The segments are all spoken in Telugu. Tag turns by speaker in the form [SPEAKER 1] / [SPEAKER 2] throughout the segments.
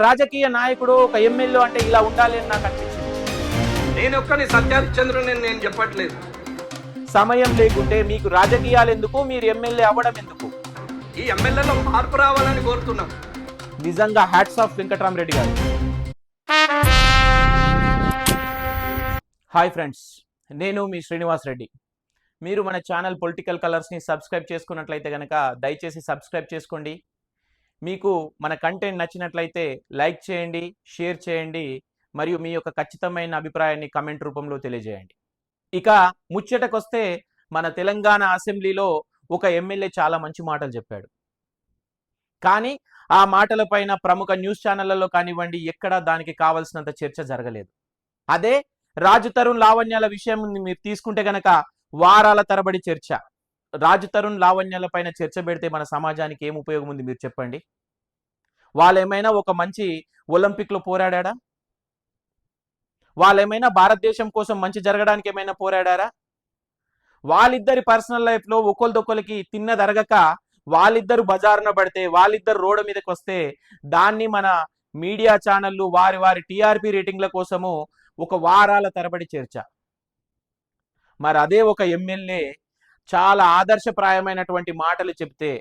[SPEAKER 1] రాజకీయ నాయకుడు ఒక ఎమ్మెల్యే అంటే ఇలా ఉండాలి అని నాకు అనిపించింది.
[SPEAKER 2] నేను ఒక్కని సత్యహరిచంద్రుని నేను చెప్పట్లేదు.
[SPEAKER 1] సమయం లేకుంటే మీకు రాజకీయాలు ఎందుకు? మీరు ఎమ్మెల్యే అవ్వడం ఎందుకు?
[SPEAKER 2] ఈ ఎమ్మెల్యేలో మార్పు రావాలని కోరుతున్నాం.
[SPEAKER 1] నిజంగా హ్యాట్స్ ఆఫ్ వెంకటరామరెడ్డి గారు. హాయ్ ఫ్రెండ్స్ నేను మీ శ్రీనివాస్ రెడ్డి. మీరు మన ఛానల్ పొలిటికల్ కలర్స్ని సబ్స్క్రైబ్ చేసుకున్నట్లయితే కనుక దయచేసి సబ్స్క్రైబ్ చేసుకోండి. మీకు మన కంటెంట్ నచ్చినట్లయితే లైక్ చేయండి షేర్ చేయండి మరియు మీ యొక్క ఖచ్చితమైన అభిప్రాయాన్ని కమెంట్ రూపంలో తెలియజేయండి. ఇక ముచ్చటకొస్తే మన తెలంగాణ అసెంబ్లీలో ఒక ఎమ్మెల్యే చాలా మంచి మాటలు చెప్పాడు. కానీ ఆ మాటలపైన ప్రముఖ న్యూస్ ఛానళ్ళలో కానివ్వండి ఎక్కడా దానికి కావలసినంత చర్చ జరగలేదు. అదే రాజు తరుణ్ లావణ్యాల విషయం మీరు తీసుకుంటే గనక వారాల తరబడి చర్చ. రాజు తరుణ్ లావణ్యాల పైన చర్చ పెడితే మన సమాజానికి ఏం ఉపయోగం ఉంది మీరు చెప్పండి? వాళ్ళేమైనా ఒక మంచి ఒలింపిక్లో పోరాడా వాళ్ళేమైనా భారతదేశం కోసం మంచి జరగడానికి ఏమైనా పోరాడారా? వాళ్ళిద్దరి పర్సనల్ లైఫ్లో లో తిన్న తిన్నదరగక వాళ్ళిద్దరు బజారున పడితే వాళ్ళిద్దరు రోడ్డు మీదకి వస్తే దాన్ని మన మీడియా ఛానళ్ళు వారి వారి టీఆర్పీ రేటింగ్ల కోసము ఒక వారాల తరబడి చేర్చ. మరి అదే ఒక ఎమ్మెల్యే చాలా ఆదర్శప్రాయమైనటువంటి మాటలు చెప్తే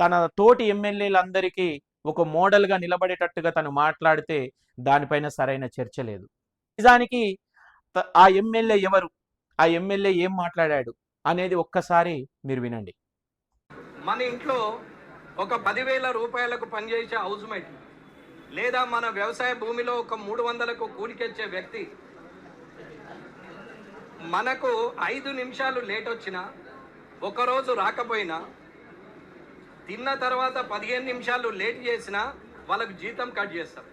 [SPEAKER 1] తన తోటి ఎమ్మెల్యేలందరికీ ఒక మోడల్గా నిలబడేటట్టుగా తను మాట్లాడితే దానిపైన సరైన చర్చ లేదు. నిజానికి ఆ ఎమ్మెల్యే ఎవరు? ఆ ఎమ్మెల్యే ఏం మాట్లాడాడు? అనేది ఒక్కసారి మీరు వినండి.
[SPEAKER 2] మన ఇంట్లో ఒక పదివేల రూపాయలకు పనిచేసే హౌస్ మేట్ లేదా మన వ్యవసాయ భూమిలో ఒక మూడు వందలకు కూలికెచ్చే వ్యక్తి మనకు ఐదు నిమిషాలు లేట్ వచ్చినా ఒకరోజు రాకపోయినా తిన్న తర్వాత పదిహేను నిమిషాలు లేట్ చేసినా వాళ్ళకు జీతం కట్ చేస్తారు.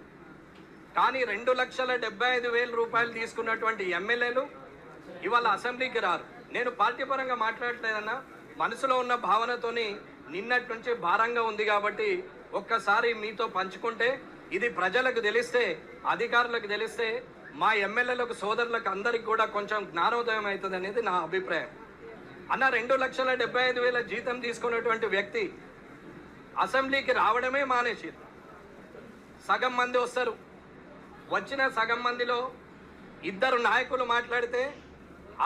[SPEAKER 2] కానీ రెండు లక్షల డెబ్బై ఐదు వేల రూపాయలు తీసుకున్నటువంటి ఎమ్మెల్యేలు ఇవాళ అసెంబ్లీకి రారు. నేను పార్టీ పరంగా మాట్లాడలేదన్నా మనసులో ఉన్న భావనతోని నిన్నటి నుంచి భారంగా ఉంది కాబట్టి ఒక్కసారి మీతో పంచుకుంటే ఇది ప్రజలకు తెలిస్తే అధికారులకు తెలిస్తే మా ఎమ్మెల్యేలకు సోదరులకు అందరికి కూడా కొంచెం జ్ఞానోదయం అవుతుంది అనేది నా అభిప్రాయం. అన్న రెండు లక్షల డెబ్బై ఐదు వేల జీతం తీసుకున్నటువంటి వ్యక్తి అసెంబ్లీకి రావడమే మానేసి సగం మంది వస్తారు. వచ్చిన సగం మందిలో ఇద్దరు నాయకులు మాట్లాడితే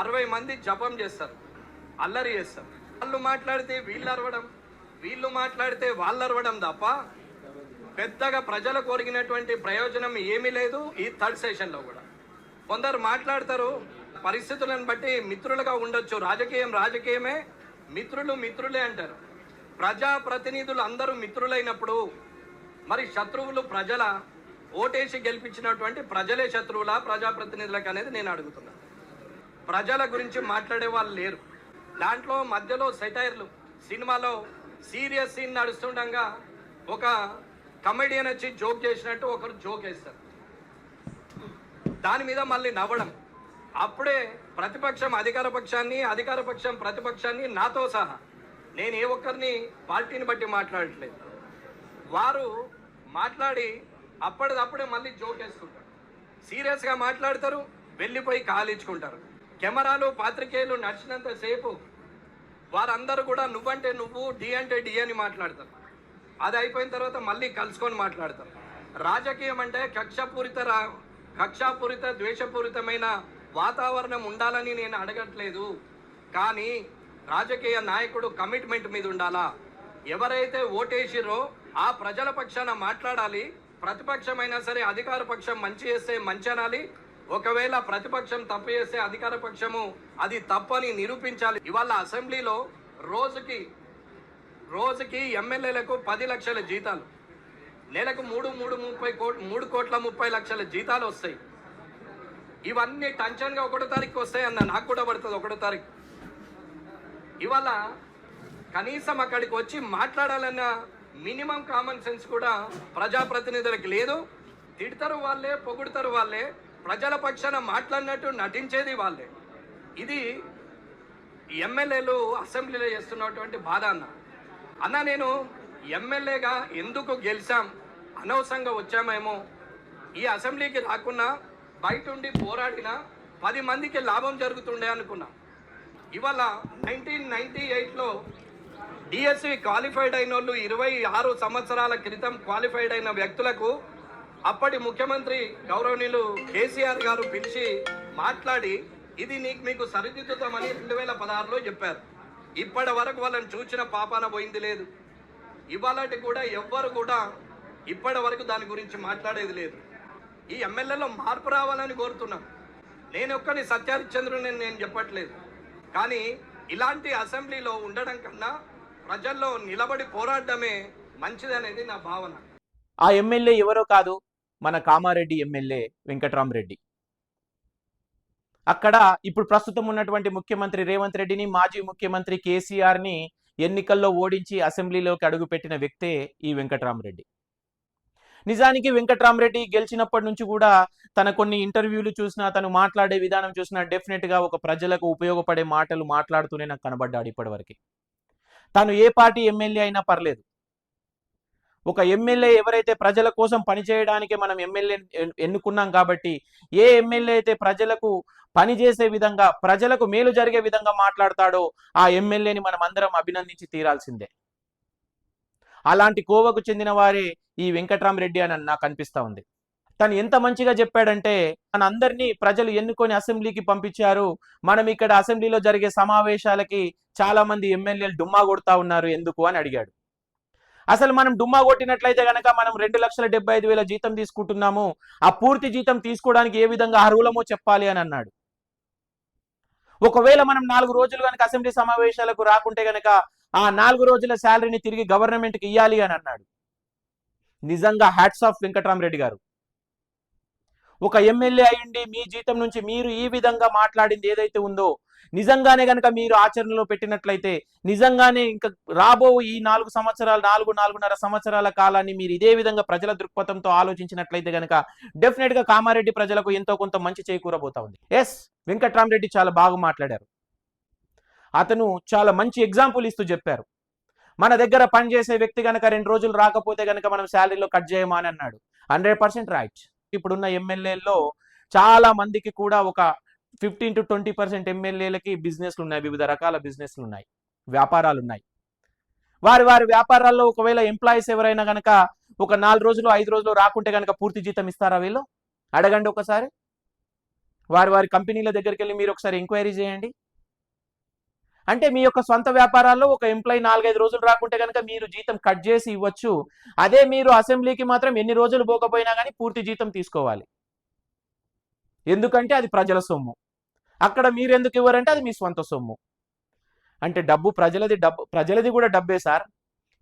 [SPEAKER 2] అరవై మంది జపం చేస్తారు అల్లరి చేస్తారు. వాళ్ళు మాట్లాడితే వీళ్ళు అరవడం వీళ్ళు మాట్లాడితే వాళ్ళు అరవడం తప్ప పెద్దగా ప్రజలు కోరిగినటువంటి ప్రయోజనం ఏమీ లేదు ఈ థర్డ్ సెషన్లో కూడా. కొందరు మాట్లాడతారు పరిస్థితులను బట్టి మిత్రులుగా ఉండొచ్చు. రాజకీయం రాజకీయమే. మిత్రులు మిత్రులే అంటారు. ప్రజా ప్రతినిధులు అందరూ మిత్రులైనప్పుడు మరి శత్రువులు ప్రజల ఓటేసి గెలిపించినటువంటి ప్రజలే శత్రువులా? ప్రజాప్రతినిధులకు అనేది నేను అడుగుతున్నా. ప్రజల గురించి మాట్లాడే వాళ్ళు లేరు. దాంట్లో మధ్యలో సెటైర్లు సినిమాలో సీరియస్ సీన్ నడుస్తుండగా ఒక కమెడియన్ వచ్చి జోక్ చేసినట్టు ఒకరు జోక్ వేస్తారు. దాని మీద మళ్ళీ నవ్వడం. అప్పుడే ప్రతిపక్షం అధికార పక్షాన్ని అధికార పక్షం ప్రతిపక్షాన్ని నాతో సహా. నేను ఏ ఒక్కరిని పార్టీని బట్టి మాట్లాడట్లేదు. వారు మాట్లాడి అప్పటిదప్పుడే మళ్ళీ జోక్ వేసుకుంటారు సీరియస్గా మాట్లాడతారు వెళ్ళిపోయి కాలించుకుంటారు కెమెరాలు పాత్రికేయులు నడిచినంతసేపు వారందరూ కూడా నువ్వంటే నువ్వు డి అంటే డి అని మాట్లాడతారు. అది అయిపోయిన తర్వాత మళ్ళీ కలుసుకొని మాట్లాడతాం. రాజకీయం అంటే కక్షపూరిత రా కక్షాపూరిత ద్వేషపూరితమైన వాతావరణం ఉండాలని నేను అడగట్లేదు. కానీ రాజకీయ నాయకుడు కమిట్మెంట్ మీద ఉండాలా? ఎవరైతే ఓటేసిరో ఆ ప్రజల పక్షాన మాట్లాడాలి. ప్రతిపక్షమైనా సరే అధికార పక్షం మంచి చేస్తే మంచి అనాలి. ఒకవేళ ప్రతిపక్షం తప్పు చేస్తే అధికార పక్షము అది తప్పని నిరూపించాలి. ఇవాళ అసెంబ్లీలో రోజుకి రోజుకి ఎమ్మెల్యేలకు పది లక్షల జీతాలు. నెలకు మూడు మూడు ముప్పై కోట్ మూడు కోట్ల ముప్పై లక్షల జీతాలు వస్తాయి. ఇవన్నీ టెన్షన్గా ఒకటో తారీఖు వస్తాయి అన్న నాకు కూడా పడుతుంది ఒకటో తారీఖు. ఇవాళ కనీసం అక్కడికి వచ్చి మాట్లాడాలన్న మినిమం కామన్ సెన్స్ కూడా ప్రజాప్రతినిధులకు లేదు. తిడతారు వాళ్ళే పొగుడతారు వాళ్ళే ప్రజల పక్షాన మాట్లాడినట్టు నటించేది వాళ్ళే. ఇది ఎమ్మెల్యేలు అసెంబ్లీలో చేస్తున్నటువంటి బాధ అన్న. అన్న నేను ఎమ్మెల్యేగా ఎందుకు గెలిచాం? అనవసరంగా వచ్చామేమో. ఈ అసెంబ్లీకి రాకున్నా బయట ఉండి పోరాడినా పది మందికి లాభం జరుగుతుండే అనుకున్నా. ఇవాళ నైన్టీన్ నైన్టీ ఎయిట్లో డిఎస్సి క్వాలిఫైడ్ అయిన వాళ్ళు ఇరవై ఆరు సంవత్సరాల క్రితం క్వాలిఫైడ్ అయిన వ్యక్తులకు అప్పటి ముఖ్యమంత్రి గౌరవనీయులు కేసీఆర్ గారు పిలిచి మాట్లాడి ఇది నీకు మీకు సరిదిద్దుతామని రెండు వేల పదహారులో చెప్పారు. ఇప్పటి వరకు వాళ్ళని చూచిన పాపాన పోయింది లేదు. ఇవాళటి కూడా ఎవ్వరు కూడా ఇప్పటి వరకు దాని గురించి మాట్లాడేది లేదు. ఈ ఎమ్మెల్యేలో మార్పు రావాలని కోరుతున్నాం. నేను ఒక్కని సత్యహరిశ్చంద్రుని నేను చెప్పట్లేదు. కానీ ఇలాంటి అసెంబ్లీలో ఉండడం కన్నా ప్రజల్లో నిలబడి పోరాడమే మంచిదనేది నా భావన.
[SPEAKER 1] ఆ ఎమ్మెల్యే ఎవరో కాదు మన కామారెడ్డి ఎమ్మెల్యే వెంకట్రామరెడ్డి. అక్కడ ఇప్పుడు ప్రస్తుతం ఉన్నటువంటి ముఖ్యమంత్రి రేవంత్ రెడ్డిని మాజీ ముఖ్యమంత్రి కేసీఆర్ని ఎన్నికల్లో ఓడించి అసెంబ్లీలోకి అడుగుపెట్టిన వ్యక్తే ఈ వెంకట్రామరెడ్డి. నిజానికి వెంకట్రామరెడ్డి గెలిచినప్పటి నుంచి కూడా తన కొన్ని ఇంటర్వ్యూలు చూసినా తను మాట్లాడే విధానం చూసినా డెఫినెట్గా ఒక ప్రజలకు ఉపయోగపడే మాటలు మాట్లాడుతూనే నాకు కనబడ్డాడు ఇప్పటివరకు. తను ఏ పార్టీ ఎమ్మెల్యే అయినా పర్లేదు. ఒక ఎమ్మెల్యే ఎవరైతే ప్రజల కోసం పనిచేయడానికి మనం ఎమ్మెల్యే ఎన్నుకున్నాం కాబట్టి ఏ ఎమ్మెల్యే అయితే ప్రజలకు పనిచేసే విధంగా ప్రజలకు మేలు జరిగే విధంగా మాట్లాడతాడో ఆ ఎమ్మెల్యేని మనం అందరం అభినందించి తీరాల్సిందే. అలాంటి కోవకు చెందిన వారే ఈ వెంకట్రామరెడ్డి అని నాకు అనిపిస్తా ఉంది. తను ఎంత మంచిగా చెప్పాడంటే మన అందరినీ ప్రజలు ఎన్నుకొని అసెంబ్లీకి పంపించారు. మనం ఇక్కడ అసెంబ్లీలో జరిగే సమావేశాలకి చాలా మంది ఎమ్మెల్యేలు డుమ్మా కొడతా ఉన్నారు ఎందుకు అని అడిగాడు. అసలు మనం డుమ్మా కొట్టినట్లయితే గనక మనం రెండు లక్షల డెబ్బై ఐదు వేల జీతం తీసుకుంటున్నాము. ఆ పూర్తి జీతం తీసుకోవడానికి ఏ విధంగా అర్హులమో చెప్పాలి అని అన్నాడు. ఒకవేళ మనం నాలుగు రోజులు కనుక అసెంబ్లీ సమావేశాలకు రాకుంటే గనక ఆ నాలుగు రోజుల శాలరీని తిరిగి గవర్నమెంట్కి ఇవ్వాలి అని అన్నాడు. నిజంగా హ్యాట్స్ ఆఫ్ వెంకట్రామరెడ్డి గారు. ఒక ఎమ్మెల్యే అయ్యుండి మీ జీతం నుంచి మీరు ఈ విధంగా మాట్లాడింది ఏదైతే ఉందో నిజంగానే గనక మీరు ఆచరణలో పెట్టినట్లయితే నిజంగానే ఇంకా రాబో ఈ నాలుగు సంవత్సరాలు నాలుగు నాలుగున్నర సంవత్సరాల కాలాన్ని మీరు ఇదే విధంగా ప్రజల దృక్పథంతో ఆలోచించినట్లయితే గనక డెఫినెట్గా కామారెడ్డి ప్రజలకు ఎంతో కొంత మంచి చేకూరబోతా ఉంది. ఎస్ వెంకట్రామరెడ్డి చాలా బాగా మాట్లాడారు. అతను చాలా మంచి ఎగ్జాంపుల్ ఇస్తూ చెప్పారు. మన దగ్గర పనిచేసే వ్యక్తి గనక రెండు రోజులు రాకపోతే గనక మనం శాలరీలో కట్ చేయమని అన్నాడు. Hundred percent right. ఇప్పుడున్న ఎమ్మెల్యేల్లో చాలా మందికి కూడా ఒక ఫిఫ్టీన్ టు ట్వంటీ పర్సెంట్ ఎమ్మెల్యేలకి బిజినెస్లు ఉన్నాయి వివిధ రకాల బిజినెస్లు ఉన్నాయి వ్యాపారాలు ఉన్నాయి. వారి వారి వ్యాపారాల్లో ఒకవేళ ఎంప్లాయీస్ ఎవరైనా కనుక ఒక నాలుగు రోజులు ఐదు రోజులు రాకుంటే కనుక పూర్తి జీతం ఇస్తారా వీళ్ళు? అడగండి ఒకసారి. వారి వారి కంపెనీల దగ్గరికి వెళ్ళి మీరు ఒకసారి ఎంక్వైరీ చేయండి. అంటే మీ యొక్క సొంత వ్యాపారాల్లో ఒక ఎంప్లాయీ నాలుగైదు రోజులు రాకుంటే కనుక మీరు జీతం కట్ చేసి ఇవ్వచ్చు. అదే మీరు అసెంబ్లీకి మాత్రం ఎన్ని రోజులు పోకపోయినా కానీ పూర్తి జీతం తీసుకోవాలి. ఎందుకంటే అది ప్రజల సొమ్ము. అక్కడ మీరు ఎందుకు ఇవ్వరంటే అది మీ సొంత సొమ్ము. అంటే డబ్బు ప్రజలది డబ్బు ప్రజలది కూడా డబ్బే సార్.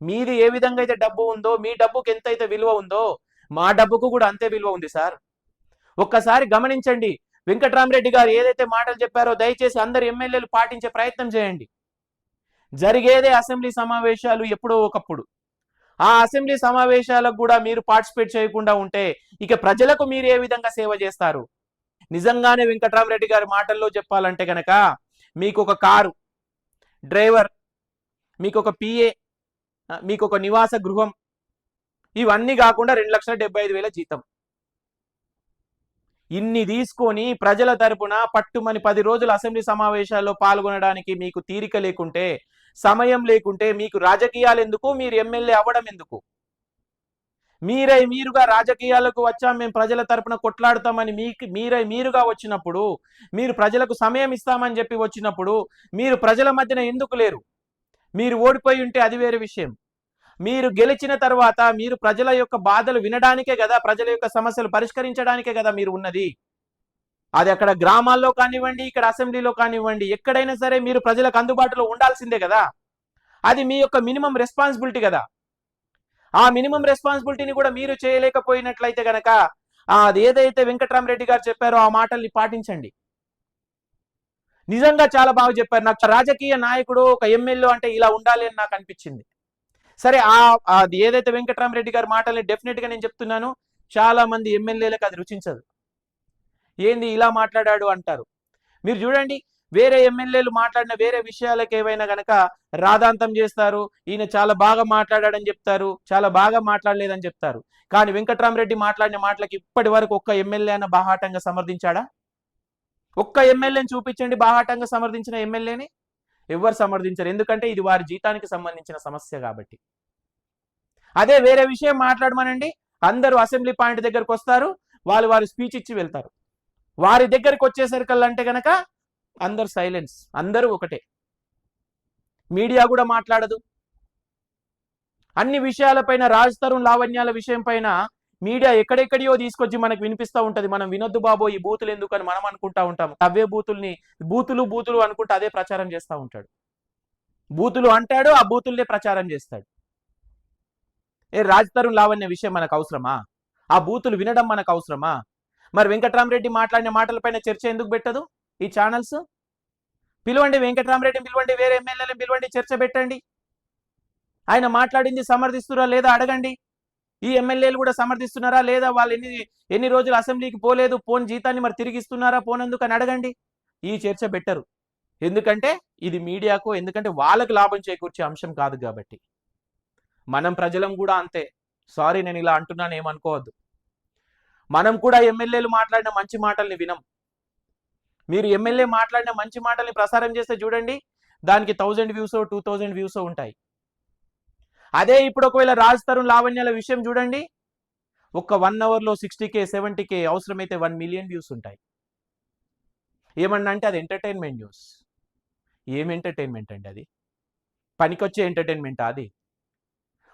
[SPEAKER 1] మీది ఏ విధంగా అయితే డబ్బు ఉందో మీ డబ్బుకి ఎంత అయితే విలువ ఉందో మా డబ్బుకు కూడా అంతే విలువ ఉంది సార్. ఒక్కసారి గమనించండి. వెంకట్రామరెడ్డి గారు ఏదైతే మాటలు చెప్పారో దయచేసి అందరు ఎమ్మెల్యేలు పాటించే ప్రయత్నం చేయండి. జరిగేదే అసెంబ్లీ సమావేశాలు ఎప్పుడో ఒకప్పుడు. ఆ అసెంబ్లీ సమావేశాలకు కూడా మీరు పార్టిసిపేట్ చేయకుండా ఉంటే ఇక ప్రజలకు మీరు ఏ విధంగా సేవ చేస్తారు? నిజంగానే వెంకట్రామరెడ్డి గారి మాటల్లో చెప్పాలంటే కనుక మీకు ఒక కారు డ్రైవర్ మీకు ఒక పిఏ మీకు ఒక నివాస గృహం ఇవన్నీ కాకుండా రెండు లక్షల డెబ్బై ఐదు వేల జీతం. ఇన్ని తీసుకొని ప్రజల తరపున పట్టుమని పది రోజులు అసెంబ్లీ సమావేశాల్లో పాల్గొనడానికి మీకు తీరిక లేకుంటే సమయం లేకుంటే మీకు రాజకీయాలు ఎందుకు? మీరు ఎమ్మెల్యే అవ్వడం ఎందుకు? మీరై మీరుగా రాజకీయాలకు వచ్చాం మేము ప్రజల తరపున కొట్లాడతామని మీకు మీరై మీరుగా వచ్చినప్పుడు మీరు ప్రజలకు సమయం ఇస్తామని చెప్పి వచ్చినప్పుడు మీరు ప్రజల మధ్యన ఎందుకు లేరు? మీరు ఓడిపోయి ఉంటే అది వేరే విషయం. మీరు గెలిచిన తర్వాత మీరు ప్రజల యొక్క బాధలు వినడానికే కదా ప్రజల యొక్క సమస్యలు పరిష్కరించడానికే కదా మీరు ఉన్నది. అది అక్కడ గ్రామాల్లో కానివ్వండి ఇక్కడ అసెంబ్లీలో కానివ్వండి ఎక్కడైనా సరే మీరు ప్రజలకు అందుబాటులో ఉండాల్సిందే కదా. అది మీ యొక్క మినిమం రెస్పాన్సిబిలిటీ కదా. ఆ మినిమం రెస్పాన్సిబిలిటీని కూడా మీరు చేయలేకపోయినట్లయితే గనక అది ఏదైతే వెంకట్రామరెడ్డి గారు చెప్పారో ఆ మాటల్ని పాటించండి. నిజంగా చాలా బాగా చెప్పారు. నాకు రాజకీయ నాయకుడు ఒక ఎమ్మెల్యే అంటే ఇలా ఉండాలి అని నాకు అనిపించింది. సరే ఆ అది ఏదైతే వెంకట్రామరెడ్డి గారి మాటల్ని డెఫినెట్గా నేను చెప్తున్నాను చాలా మంది ఎమ్మెల్యేలకు అది రుచించదు. ఏంది ఇలా మాట్లాడాడు అంటారు. మీరు చూడండి వేరే ఎమ్మెల్యేలు మాట్లాడిన వేరే విషయాలకు ఏవైనా గనక రాధాంతం చేస్తారు ఈయన చాలా బాగా మాట్లాడాడని చెప్తారు చాలా బాగా మాట్లాడలేదని చెప్తారు. కానీ వెంకట్రామరెడ్డి మాట్లాడిన మాటలకి ఇప్పటి వరకు ఒక్క ఎమ్మెల్యే అన్న బాహాటంగా సమర్థించాడా? ఒక్క ఎమ్మెల్యేని చూపించండి బాహాటంగా సమర్థించిన ఎమ్మెల్యేని? ఎవ్వరు సమర్థించరు. ఎందుకంటే ఇది వారి జీతానికి సంబంధించిన సమస్య కాబట్టి. అదే వేరే విషయం మాట్లాడమనండి. అందరూ అసెంబ్లీ పాయింట్ దగ్గరకు వస్తారు. వాళ్ళు వారు స్పీచ్ ఇచ్చి వెళ్తారు. వారి దగ్గరికి వచ్చేసరికల్లంటే గనక అందరు సైలెన్స్. అందరూ ఒకటే. మీడియా కూడా మాట్లాడదు. అన్ని విషయాలపైన రాజ్ తరుణ్ లావణ్యాల విషయం పైన మీడియా ఎక్కడెక్కడియో తీసుకొచ్చి మనకు వినిపిస్తూ ఉంటది. మనం వినొద్దు బాబో ఈ బూతులు ఎందుకు అని మనం అనుకుంటా ఉంటాం అవే బూతుల్ని బూతులు బూతులు అనుకుంటూ అదే ప్రచారం చేస్తూ ఉంటాడు. బూతులు అంటాడు ఆ బూతుల్నే ప్రచారం చేస్తాడు. ఏ రాజ్ తరుణ్ లావణ్య విషయం మనకు అవసరమా? ఆ బూతులు వినడం మనకు అవసరమా? మరి వెంకట్రామరెడ్డి మాట్లాడిన మాటలపైన చర్చ ఎందుకు పెట్టదు? ఈ ఛానల్స్? పిలవండి వెంకట్రామరెడ్డిని పిలవండి వేరే ఎమ్మెల్యేలను పిలవండి చర్చ పెట్టండి. ఆయన మాట్లాడింది సమర్థిస్తురా లేదా అడగండి. ఈ ఎమ్మెల్యేలు కూడా సమర్థిస్తున్నారా? లేదా వాళ్ళు ఎన్ని ఎన్ని రోజులు అసెంబ్లీకి పోలేదు పోన్ జీతాన్ని మరి తిరిగి ఇస్తున్నారా పోనందుకు అని అడగండి. ఈ చర్చ పెట్టరు. ఎందుకంటే ఇది మీడియాకు ఎందుకంటే వాళ్ళకు లాభం చేకూర్చే అంశం కాదు కాబట్టి. మనం ప్రజలం కూడా అంతే. సారీ నేను ఇలా అంటున్నాను ఏమనుకోవద్దు. మనం కూడా ఎమ్మెల్యేలు మాట్లాడిన మంచి మాటల్ని వినం. మీరు ఎమ్మెల్యే మాట్లాడిన మంచి మాటల్ని ప్రసారం చేస్తే చూడండి దానికి thousand views two thousand views ఉంటాయి. అదే ఇప్పుడు ఒకవేళ రాజ్ తరుణ్ లావణ్యాల విషయం చూడండి. ఒక్క వన్ అవర్లో సిక్స్టీ కే సెవెంటీ కే అవసరమైతే వన్ మిలియన్ వ్యూస్ ఉంటాయి. ఏమన్నా అంటే అది ఎంటర్టైన్మెంట్ న్యూస్ ఏం ఎంటర్టైన్మెంట్ అండి అది? పనికొచ్చే ఎంటర్టైన్మెంట్ అది?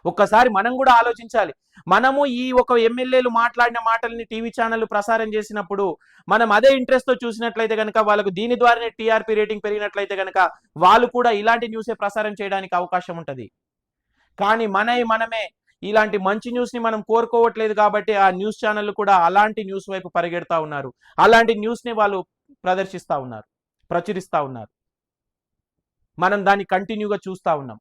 [SPEAKER 1] ఒక్కసారి మనం కూడా ఆలోచించాలి. మనము ఈ ఒక ఎమ్మెల్యేలు మాట్లాడిన మాటల్ని టీవీ ఛానళ్ళు ప్రసారం చేసినప్పుడు మనం అదే ఇంట్రెస్ట్తో చూసినట్లయితే కనుక వాళ్ళకు దీని ద్వారానే టీఆర్పీ రేటింగ్ పెరిగినట్లయితే కనుక వాళ్ళు కూడా ఇలాంటి న్యూసే ప్రసారం చేయడానికి అవకాశం ఉంటుంది. కానీ మనవి మనమే ఇలాంటి మంచి న్యూస్ని మనం కోరుకోవట్లేదు కాబట్టి ఆ న్యూస్ ఛానల్ కూడా అలాంటి న్యూస్ వైపు పరిగెడతా ఉన్నారు. అలాంటి న్యూస్ని వాళ్ళు ప్రదర్శిస్తూ ఉన్నారు ప్రచురిస్తా ఉన్నారు. మనం దాన్ని కంటిన్యూగా చూస్తా ఉన్నాం.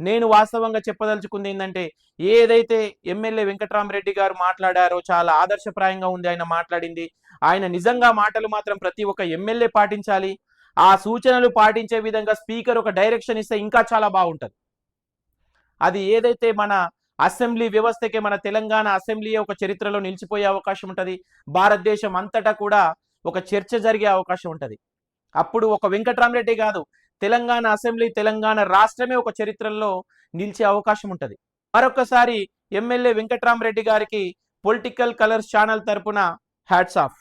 [SPEAKER 1] నేను వాస్తవంగా చెప్పదలుచుకుంది ఏంటంటే ఏదైతే ఎమ్మెల్యే వెంకట్రామరెడ్డి గారు మాట్లాడారో చాలా ఆదర్శప్రాయంగా ఉంది ఆయన మాట్లాడింది. ఆయన నిజంగా మాటలు మాత్రం ప్రతి ఒక్క ఎమ్మెల్యే పాటించాలి. ఆ సూచనలు పాటించే విధంగా స్పీకర్ ఒక డైరెక్షన్ ఇస్తే ఇంకా చాలా బాగుంటుంది. అది ఏదైతే మన అసెంబ్లీ వ్యవస్థకే మన తెలంగాణ అసెంబ్లీ ఒక చరిత్రలో నిలిచిపోయే అవకాశం ఉంటుంది. భారతదేశం అంతటా కూడా ఒక చర్చ జరిగే అవకాశం ఉంటుంది. అప్పుడు ఒక వెంకట్రామరెడ్డి కాదు తెలంగాణ అసెంబ్లీ తెలంగాణ రాష్ట్రమే ఒక చరిత్రలో నిలిచే అవకాశం ఉంటుంది. మరొకసారి ఎమ్మెల్యే వెంకట్రామరెడ్డి గారికి పొలిటికల్ కలర్స్ ఛానల్ తరపున హ్యాట్స్ ఆఫ్.